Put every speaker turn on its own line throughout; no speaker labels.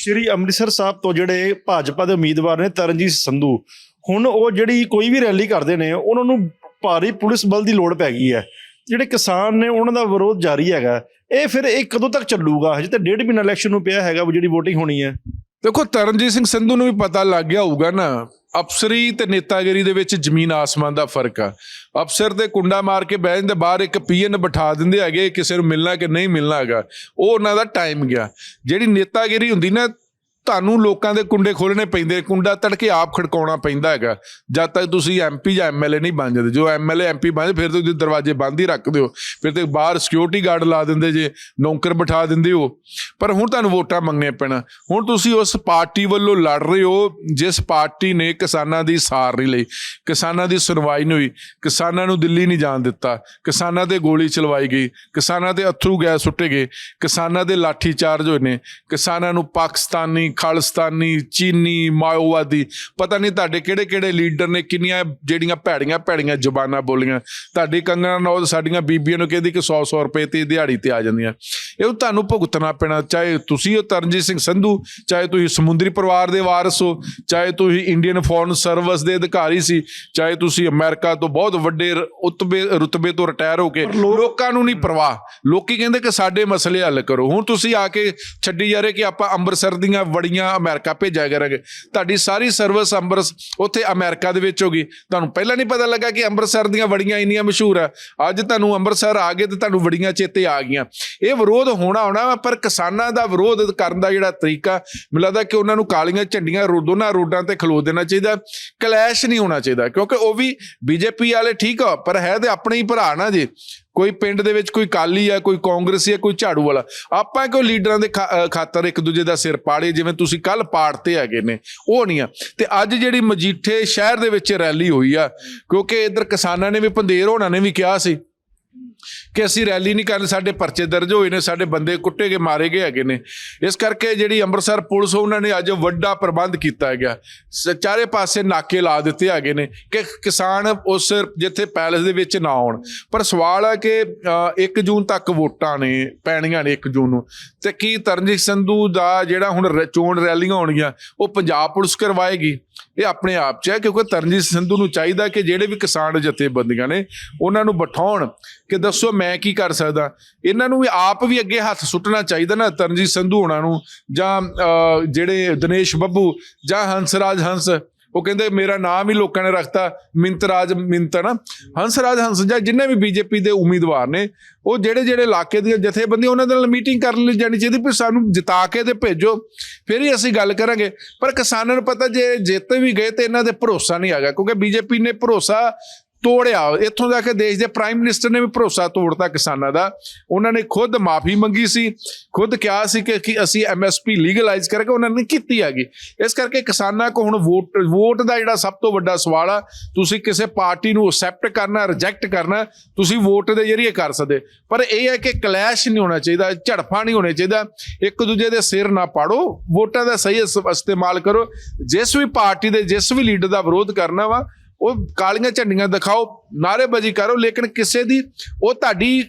ਸ਼੍ਰੀ ਅੰਮ੍ਰਿਤਸਰ ਸਾਹਿਬ ਤੋਂ ਜਿਹੜੇ ਭਾਜਪਾ ਦੇ ਉਮੀਦਵਾਰ ਨੇ ਤਰਨਜੀਤ ਸੰਧੂ, ਹੁਣ ਉਹ ਜਿਹੜੀ ਕੋਈ ਵੀ ਰੈਲੀ ਕਰਦੇ ਨੇ, ਉਹਨਾਂ ਨੂੰ ਭਾਰੀ ਪੁਲਿਸ ਬਲ ਦੀ ਲੋੜ ਪੈ ਗਈ ਹੈ। ਜਿਹੜੇ ਕਿਸਾਨ ਨੇ ਉਹਨਾਂ ਦਾ ਵਿਰੋਧ ਜਾਰੀ ਹੈਗਾ। ਇਹ ਫਿਰ ਇਹ ਕਦੋਂ ਤੱਕ ਚੱਲੂਗਾ? ਹਜੇ ਤਾਂ ਡੇਢ ਮਹੀਨਾ ਇਲੈਕਸ਼ਨ ਨੂੰ ਪਿਆ ਹੈਗਾ ਜਿਹੜੀ VOTING ਹੋਣੀ ਹੈ।
ਦੇਖੋ, ਤਰਨਜੀਤ ਸਿੰਘ ਸੰਧੂ ਨੂੰ ਵੀ ਪਤਾ ਲੱਗ ਗਿਆ ਹੋਊਗਾ ਨਾ। ਅਫਸਰੀ ਤੇ ਨੇਤਾਗਿਰੀ ਦੇ ਵਿੱਚ ਜ਼ਮੀਨ ਆਸਮਾਨ ਦਾ ਫ਼ਰਕ ਆ। ਅਫਸਰ ਤੇ ਕੁੰਡਾ ਮਾਰ ਕੇ ਬਹਿ ਜਾਂਦੇ, ਬਾਹਰ ਇੱਕ ਪੀਐਨ ਬਿਠਾ ਦਿੰਦੇ ਹੈਗੇ, ਕਿਸੇ ਨੂੰ ਮਿਲਣਾ ਕਿ ਨਹੀਂ ਮਿਲਣਾ ਹੈਗਾ, ਉਹ ਉਹਨਾਂ ਦਾ ਟਾਈਮ ਗਿਆ। ਜਿਹੜੀ ਨੇਤਾਗਿਰੀ ਹੁੰਦੀ ਨਾ ਤੁਹਾਨੂੰ ਲੋਕਾਂ ਦੇ ਕੁੰਡੇ ਖੋਲਣੇ ਪੈਂਦੇ ਕੁੰਡਾ ਤੜਕੇ ਆਪ ਖੜਕਾਉਣਾ ਪੈਂਦਾ ਹੈਗਾ। ਜਦ ਤੱਕ ਤੁਸੀਂ ਐਮਪੀ ਜਾਂ ਐਮਐਲਏ ਨਹੀਂ ਬਣ ਜਾਂਦੇ, ਜੋ ਐਮਐਲਏ ਐਮਪੀ ਬਣ ਜਾਂਦੇ, ਫਿਰ ਤੁਸੀਂ ਦਰਵਾਜ਼ੇ ਬੰਦ ਹੀ ਰੱਖਦੇ ਹੋ ਫਿਰ ਤੇ ਬਾਹਰ ਸਿਕਿਉਰਿਟੀ ਗਾਰਡ ਲਾ ਦਿੰਦੇ ਜੇ, ਨੌਕਰ ਬਿਠਾ ਦਿੰਦੇ ਹੋ। ਪਰ ਹੁਣ ਤੁਹਾਨੂੰ ਵੋਟਾਂ ਮੰਗਣੀਆਂ ਪੈਣਾ। ਹੁਣ ਤੁਸੀਂ ਉਸ ਪਾਰਟੀ ਵੱਲੋਂ ਲੜ ਰਹੇ ਹੋ, ਜਿਸ ਪਾਰਟੀ ਨੇ ਕਿਸਾਨਾਂ ਦੀ ਸਾਰ ਨਹੀਂ ਲਈ। ਕਿਸਾਨਾਂ ਦੀ ਸੁਣਵਾਈ ਨਹੀਂ ਹੋਈ। ਕਿਸਾਨਾਂ ਨੂੰ ਦਿੱਲੀ ਨਹੀਂ ਜਾਣ ਦਿੱਤਾ। ਕਿਸਾਨਾਂ ਤੇ ਗੋਲੀ ਚਲਵਾਈ ਗਈ। ਕਿਸਾਨਾਂ ਤੇ ਅਥਰੂ ਗੈਸ ਸੁੱਟੇ ਗਏ। ਕਿਸਾਨਾਂ ਦੇ ਲਾਠੀ ਚਾਰਜ ਹੋਏ ਨੇ। ਕਿਸਾਨਾਂ ਨੂੰ ਪਾਕਿਸਤਾਨੀ ਖਾਲਿਸਤਾਨੀ, ਚੀਨੀ, ਮਾਓਵਾਦੀ, ਪਤਾ ਨਹੀਂ ਤੁਹਾਡੇ ਕਿਹੜੇ ਕਿਹੜੇ ਲੀਡਰ ਨੇ, ਕਿੰਨੀਆਂ ਜਿਹੜੀਆਂ ਭੈੜੀਆਂ ਭੈੜੀਆਂ ਜਬਾਨਾਂ ਬੋਲੀਆਂ। ਤੁਹਾਡੀ ਕੰਗਣਾ ਨੌਦ ਸਾਡੀਆਂ ਬੀਬੀਆਂ ਨੂੰ ਕਹਿੰਦੀ ਕਿ 100 100 ਰੁਪਏ ਤੇ ਦਿਹਾੜੀ ਤੇ ਆ ਜਾਂਦੀਆਂ। ਇਹ ਤੁਹਾਨੂੰ ਭੁਗਤਣਾ ਪੈਣਾ, ਚਾਹੇ ਤੁਸੀਂ ਹੋ ਤਰਨਜੀਤ ਸਿੰਘ ਸੰਧੂ, ਚਾਹੇ ਤੁਸੀਂ ਸਮੁੰਦਰੀ ਪਰਿਵਾਰ ਦੇ ਵਾਰਸ ਹੋ, ਚਾਹੇ ਤੁਸੀਂ ਇੰਡੀਅਨ ਫੋਰਨ ਸਰਵਿਸ ਦੇ ਅਧਿਕਾਰੀ ਸੀ, ਚਾਹੇ ਤੁਸੀਂ ਅਮਰੀਕਾ ਤੋਂ ਬਹੁਤ ਵੱਡੇ ਉਤਬੇ, ਰੁਤਬੇ ਤੋਂ ਰਿਟਾਇਰ ਹੋ ਕੇ, ਲੋਕਾਂ ਨੂੰ ਨਹੀਂ ਪਰਵਾਹ। ਲੋਕੀ ਕਹਿੰਦੇ ਕਿ ਸਾਡੇ ਮਸਲੇ ਹੱਲ ਕਰੋ। ਹੁਣ ਤੁਸੀਂ ਆ ਕੇ ਛੱਡੀ ਜਾ ਰਹੇ ਕਿ ਆਪਾਂ ਅੰਮ੍ਰਿਤਸਰ ਦੀਆਂ ਵੜੀਆਂ ਅਮਰੀਕਾ ਭੇਜਿਆ ਕਰਾਂਗੇ। ਤੁਹਾਡੀ ਸਾਰੀ ਸਰਵਿਸ ਅੰਮ੍ਰਿਤ ਉੱਥੇ ਅਮਰੀਕਾ ਦੇ ਵਿੱਚ ਹੋਗੀ ਤੁਹਾਨੂੰ ਪਹਿਲਾਂ ਨਹੀਂ ਪਤਾ ਲੱਗਾ ਕਿ ਅੰਮ੍ਰਿਤਸਰ ਦੀਆਂ ਵੜੀਆਂ ਇੰਨੀਆਂ ਮਸ਼ਹੂਰ ਆ। ਅੱਜ ਤੁਹਾਨੂੰ ਅੰਮ੍ਰਿਤਸਰ ਆ ਗਏ ਤੇ ਤੁਹਾਨੂੰ ਵੜੀਆਂ ਚੇਤੇ ਆ ਗਈਆਂ। ਇਹ ਵਿਰੋਧ ਹੋਣਾ ਹੋਣਾ ਵਾ, ਪਰ ਕਿਸਾਨਾਂ ਦਾ ਵਿਰੋਧ ਕਰਨ ਦਾ ਜਿਹੜਾ ਤਰੀਕਾ ਮੈਨੂੰ ਲੱਗਦਾ ਕਿ ਉਹਨਾਂ ਨੂੰ ਕਾਲੀਆਂ ਝੰਡੀਆਂ ਦੋਨਾਂ ਰੋਡਾਂ ਤੇ ਖਲੋ ਦੇਣਾ ਚਾਹੀਦਾ। ਕਲੈਸ਼ ਨਹੀਂ ਹੋਣਾ ਚਾਹੀਦਾ ਕਿਉਂਕਿ ਉਹ ਵੀ ਬੀਜੇਪੀ ਵਾਲੇ ਠੀਕ ਆ ਪਰ ਹੈ ਤੇ ਆਪਣੇ ਹੀ ਭਰਾ ਨਾ ਜੀ। ਕੋਈ ਪਿੰਡ ਦੇ ਵਿੱਚ ਕੋਈ ਕਾਲੀ ਆ, ਕੋਈ ਕਾਂਗਰਸੀ ਆ, ਕੋਈ ਝਾੜੂ ਵਾਲਾ। ਆਪਾਂ ਕਿਉਂ ਲੀਡਰਾਂ ਦੇ ਖਾ- ਖਾਤਰ ਇੱਕ ਦੂਜੇ ਦਾ ਸਿਰ ਪਾੜੇ, ਜਿਵੇਂ ਤੁਸੀਂ ਕੱਲ ਪਾੜਤੇ ਹੈਗੇ ਨੇ, ਉਹ ਨਹੀਂ ਆ। ਤੇ ਅੱਜ ਜਿਹੜੀ ਮਜੀਠੇ ਸ਼ਹਿਰ ਦੇ ਵਿੱਚ ਰੈਲੀ ਹੋਈ ਆ, ਕਿਉਂਕਿ ਇਧਰ ਕਿਸਾਨਾਂ ਨੇ ਵੀ, ਪੰਦੇਰ ਹੋਣਾ ਨੇ ਵੀ ਕਿਹਾ ਸੀ। ਕਿ ਅਸੀਂ ਰੈਲੀ ਨਹੀਂ ਕਰਨ, ਸਾਡੇ ਪਰਚੇ ਦਰਜ ਹੋਏ ਨੇ, ਸਾਡੇ ਬੰਦੇ ਕੁੱਟੇ ਗਏ, ਮਾਰੇ ਗਏ ਹੈਗੇ ਨੇ। ਇਸ ਕਰਕੇ ਜਿਹੜੀ ਅੰਮ੍ਰਿਤਸਰ ਪੁਲਿਸ ਉਹਨਾਂ ਨੇ ਅੱਜ ਵੱਡਾ ਪ੍ਰਬੰਧ ਕੀਤਾ ਹੈਗਾ। ਚਾਰੇ ਪਾਸੇ ਨਾਕੇ ਲਾ ਦਿੱਤੇ ਹੈਗੇ ਨੇ ਕਿ ਕਿਸਾਨ ਉਸ ਜਿੱਥੇ ਪੈਲਸ ਦੇ ਵਿੱਚ ਨਾ ਆਉਣ। ਪਰ ਸਵਾਲ ਹੈ ਕਿ 1 ਜੂਨ ਤੱਕ ਵੋਟਾਂ ਨੇ, ਪੈਣੀਆਂ ਨੇ 1 ਜੂਨ ਨੂੰ। ਤੇ ਕੀ ਤਰਨਜੀਤ ਸੰਧੂ ਦਾ ਜਿਹੜਾ ਹੁਣ ਰ- ਚੋਣ ਰੈਲੀਆਂ ਹੋਣਗੀਆਂ, ਉਹ ਪੰਜਾਬ ਪੁਲਿਸ ਕਰਵਾਏਗੀ? ਇਹ ਆਪਣੇ ਆਪ 'ਚ ਹੈ, ਕਿਉਂਕਿ ਤਰਨਜੀਤ ਸੰਧੂ ਨੂੰ ਚਾਹੀਦਾ ਕਿ ਜਿਹੜੇ ਵੀ ਕਿਸਾਨ ਜਥੇਬੰਦੀਆਂ ਨੇ, ਉਹਨਾਂ ਨੂੰ ਬਿਠਾਉਣ। ਕਿ ਦੱਸੋ ਮੈਂ ਕੀ ਕਰ ਸਕਦਾ? ਇਹਨਾਂ ਨੂੰ ਵੀ ਆਪ ਵੀ ਅੱਗੇ ਹੱਥ ਸੁੱਟਣਾ ਚਾਹੀਦਾ ਨਾ ਤਰਨਜੀਤ ਸੰਧੂ ਹੋਣਾ ਨੂੰ ਜਾਂ ਜਿਹੜੇ ਦਿਨੇਸ਼ ਬੱਬੂ ਜਾਂ ਹੰਸਰਾਜ ਹੰਸ। ਉਹ ਕਹਿੰਦੇ ਮੇਰਾ ਨਾਮ ਹੀ ਲੋਕਾਂ ਨੇ ਰੱਖਤਾ, ਮਿੰਤਰਾਜ ਮਿੰਤ ਨਾ। ਹੰਸਰਾਜ ਹੰਸ ਜਾਂ ਜਿੰਨੇ ਵੀ ਬੀਜੇਪੀ ਦੇ ਉਮੀਦਵਾਰ ਨੇ, ਉਹ ਜਿਹੜੇ ਜਿਹੜੇ ਇਲਾਕੇ ਦੀਆਂ ਜਥੇਬੰਦੀਆਂ ਉਹਨਾਂ ਦੇ ਨਾਲ ਮੀਟਿੰਗ ਕਰਨ ਲਈ ਜਾਣੀ ਚਾਹੀਦੀ, ਵੀ ਸਾਨੂੰ ਜਿਤਾ ਕੇ ਤੇ ਭੇਜੋ। ਫਿਰ ਹੀ ਅਸੀਂ ਗੱਲ ਕਰਾਂਗੇ। ਪਰ ਕਿਸਾਨਾਂ ਨੂੰ ਪਤਾ ਜੇ ਜਿੱਤ ਵੀ ਗਏ ਤੇ ਇਹਨਾਂ ਦੇ ਭਰੋਸਾ ਨਹੀਂ ਹੈਗਾ, ਕਿਉਂਕਿ ਬੀਜੇਪੀ ਨੇ ਭਰੋਸਾ ਤੋੜਿਆ। ਇੱਥੋਂ ਜਾ ਕੇ ਦੇਸ਼ ਦੇ ਪ੍ਰਾਈਮ ਮਿਨਿਸਟਰ ਨੇ ਵੀ ਭਰੋਸਾ ਤੋੜਤਾ ਕਿਸਾਨਾਂ ਦਾ। ਉਹਨਾਂ ਨੇ ਖੁਦ ਮਾਫੀ ਮੰਗੀ ਸੀ। ਖੁਦ ਕਿਹਾ ਸੀ ਕਿ ਕਿ ਅਸੀਂ ਐਮਐਸਪੀ ਲੀਗਲਾਈਜ਼ ਕਰਕੇ ਉਹਨਾਂ ਨੇ ਕੀਤੀ ਹੈਗੀ। ਇਸ ਕਰਕੇ ਕਿਸਾਨਾਂ ਕੋ ਹੁਣ ਵੋਟ ਵੋਟ ਦਾ ਜਿਹੜਾ ਸਭ ਤੋਂ ਵੱਡਾ ਸਵਾਲ ਆ, ਤੁਸੀਂ ਕਿਸੇ ਪਾਰਟੀ ਨੂੰ ਅਸੈਪਟ ਕਰਨਾ ਰਿਜੈਕਟ ਕਰਨਾ, ਤੁਸੀਂ ਵੋਟ ਦੇ ਜ਼ਰੀਏ ਕਰ ਸਕਦੇ। ਪਰ ਇਹ ਹੈ ਕਿ ਕਲੈਸ਼ ਨਹੀਂ ਹੋਣਾ ਚਾਹੀਦਾ, ਝੜਫਾ ਨਹੀਂ ਹੋਣਾ ਚਾਹੀਦਾ। ਇੱਕ ਦੂਜੇ ਦੇ ਸਿਰ ਨਾ ਪਾੜੋ, ਵੋਟਾਂ ਦਾ ਸਹੀ ਇਸ- ਇਸਤੇਮਾਲ ਕਰੋ। ਜਿਸ ਵੀ ਪਾਰਟੀ ਦੇ ਜਿਸ ਵੀ ਲੀਡਰ ਦਾ ਵਿਰੋਧ ਕਰਨਾ ਵਾ ਉਹ ਕਾਲੀਆਂ ਝੰਡੀਆਂ ਦਿਖਾਓ, ਨਾਅਰੇਬਾਜ਼ੀ ਕਰੋ, ਲੇਕਿਨ ਕਿਸੇ ਦੀ ਉਹ ਤੁਹਾਡੀ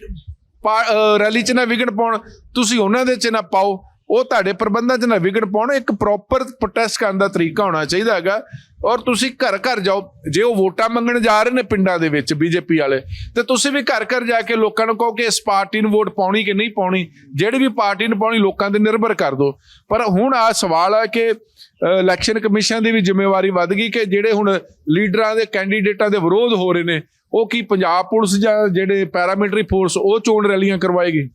ਪਾ- ਰੈਲੀ 'ਚ ਨਾ ਵਿਗੜ ਪਾਉਣ, ਤੁਸੀਂ ਉਹਨਾਂ ਦੇ 'ਚ ਨਾ ਪਾਓ। ਉਹ ਤੁਹਾਡੇ ਪ੍ਰਬੰਧਾਂ 'ਚ ਨਾ ਵਿਗੜ ਪਾਉਣ, ਇੱਕ ਪ੍ਰੋਪਰ ਪ੍ਰੋਟੈਸਟ ਕਰਨ ਦਾ ਤਰੀਕਾ ਹੋਣਾ ਚਾਹੀਦਾ ਹੈਗਾ। ਔਰ ਤੁਸੀਂ ਘਰ ਘਰ ਜਾਓ। ਜੇ ਉਹ ਵੋਟਾਂ ਮੰਗਣ ਜਾ ਰਹੇ ਨੇ ਪਿੰਡਾਂ ਦੇ ਵਿੱਚ, ਬੀਜੇਪੀ ਵਾਲੇ, ਤੇ ਤੁਸੀਂ ਵੀ ਘਰ ਘਰ ਜਾ ਕੇ ਲੋਕਾਂ ਨੂੰ ਕਹੋ ਕਿ ਇਸ ਪਾਰਟੀ ਨੂੰ ਵੋਟ ਪਾਉਣੀ ਕਿ ਨਹੀਂ ਪਾਉਣੀ, ਜਿਹੜੀ ਵੀ ਪਾਰਟੀ ਨੂੰ ਪਾਉਣੀ, ਲੋਕਾਂ ਤੇ ਨਿਰਭਰ ਕਰ ਦਿਓ। ਪਰ ਹੁਣ ਆ ਸਵਾਲ ਹੈ ਕਿ ਇਲੈਕਸ਼ਨ ਕਮਿਸ਼ਨ ਦੀ ਵੀ ਜ਼ਿੰਮੇਵਾਰੀ ਵੱਧ ਗਈ ਕਿ ਜਿਹੜੇ ਹੁਣ ਲੀਡਰਾਂ ਦੇ ਕੈਂਡੀਡੇਟਾਂ ਦੇ ਵਿਰੋਧ ਹੋ ਰਹੇ ਨੇ, ਉਹ ਕੀ ਪੰਜਾਬ ਪੁਲਿਸ ਜਾਂ ਜਿਹੜੇ ਪੈਰਾਮਿਲਟਰੀ ਫੋਰਸ ਉਹ ਚੋਣ ਰੈਲੀਆਂ ਕਰਵਾਏਗੀ?